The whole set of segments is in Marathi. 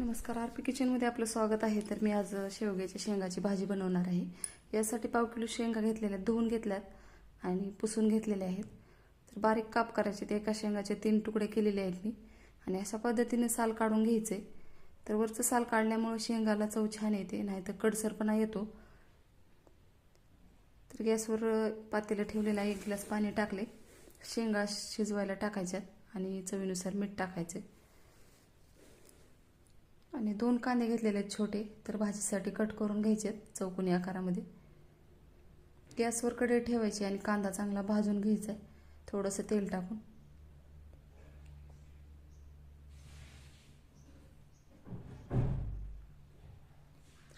नमस्कार आर पी किचनमध्ये आपलं स्वागत आहे. तर मी आज शेवग्याच्या शेंगाची भाजी बनवणार आहे. यासाठी पाव किलो शेंगा घेतलेल्या आहेत धुवून घेतल्यात आणि पुसून घेतलेल्या आहेत. तर बारीक काप करायचे ते एका शेंगाचे तीन तुकडे केलेले आहेत मी. आणि अशा पद्धतीने साल काढून घ्यायचे. तर वरचं साल काढल्यामुळं शेंगाला चव छान येते नाहीतर कडसरपणा येतो. तर गॅसवर पातेलं ठेवलेलं आहे एक ग्लास पाणी टाकले. शेंगा शिजवायला टाकायच्यात आणि चवीनुसार मीठ टाकायचे. आणि दोन कांदे घेतलेले आहेत छोटे तर भाजीसाठी कट करून घ्यायचे आहेत चौकोनी आकारामध्ये. गॅसवर कडे ठेवायची आणि कांदा चांगला भाजून घ्यायचा आहे. थोडंसं तेल टाकून.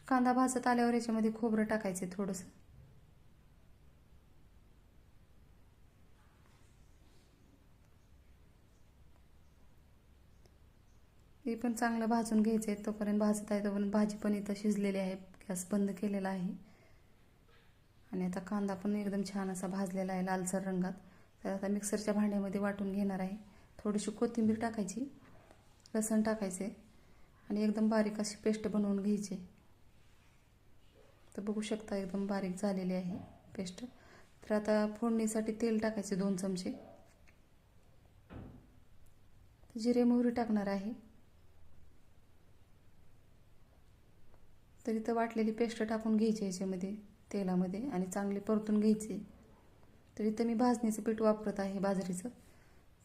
कांदा भाजत आल्यावर याच्यामध्ये खोबरं टाकायचं थोडंसं. ते पण चांगलं भाजून घ्यायचं आहे. तोपर्यंत भाजत आहे तोपर्यंत भाजी पण इथं शिजलेली आहे. गॅस बंद केलेला आहे. आणि आता कांदा पण एकदम छान असा भाजलेला आहे लालसर रंगात. तर आता मिक्सरच्या भांड्यामध्ये वाटून घेणार आहे. थोडीशी कोथिंबीर टाकायची लसण टाकायचे आणि एकदम बारीक अशी पेस्ट बनवून घ्यायची. तर बघू शकता एकदम बारीक झालेली आहे पेस्ट. तर आता फोडणीसाठी तेल टाकायचे दोन चमचे. जिरे मोहरी टाकणार आहे. तर इथं वाटलेली पेस्ट टाकून घ्यायची याच्यामध्ये तेलामध्ये आणि चांगली परतून घ्यायची. तर इथं मी भाजणीचं पीठ वापरत आहे बाजरीचं.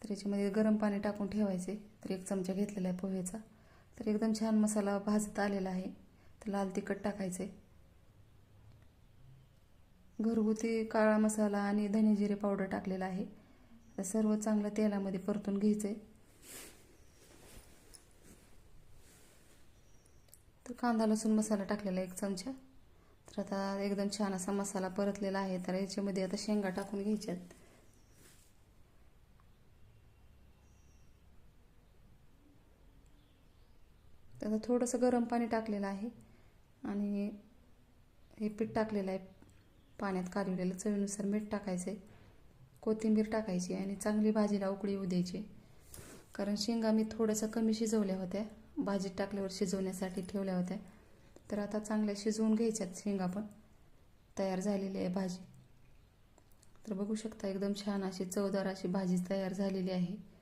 तर याच्यामध्ये गरम पाणी टाकून ठेवायचे. तर एक चमचा घेतलेला आहे पोह्याचा. तर एकदम छान मसाला भाजत आलेला आहे. तर लाल तिखट टाकायचे. घरगुती काळा मसाला आणि धने जिरे पावडर टाकलेला आहे. तर सर्व चांगलं तेलामध्ये परतून घ्यायचं. आहे कांदा लसूण मसाला टाकलेला एक चमचा. तर आता एकदम छान असा मसाला परतलेला आहे. तर याच्यामध्ये आता शेंगा टाकून घ्यायच्यात. तर आता थोडंसं गरम पाणी टाकलेलं आहे. आणि हे पीठ टाकलेलं आहे. पाण्यात कालवलेलं चवीनुसार मीठ टाकायचं आहे कोथिंबीर टाकायची आणि चांगली भाजीला उकळी येऊ द्यायची. कारण शेंगा मी थोड्याशा कमी शिजवल्या होत्या. भाजीत टाकल्यावर शिजवण्यासाठी ठेवल्या होत्या. तर आता चांगल्या शिजवून घ्यायच्यात शेंगा पण. तयार झालेली आहे भाजी. तर बघू शकता एकदम छान अशी चवदार अशी भाजी तयार झालेली आहे.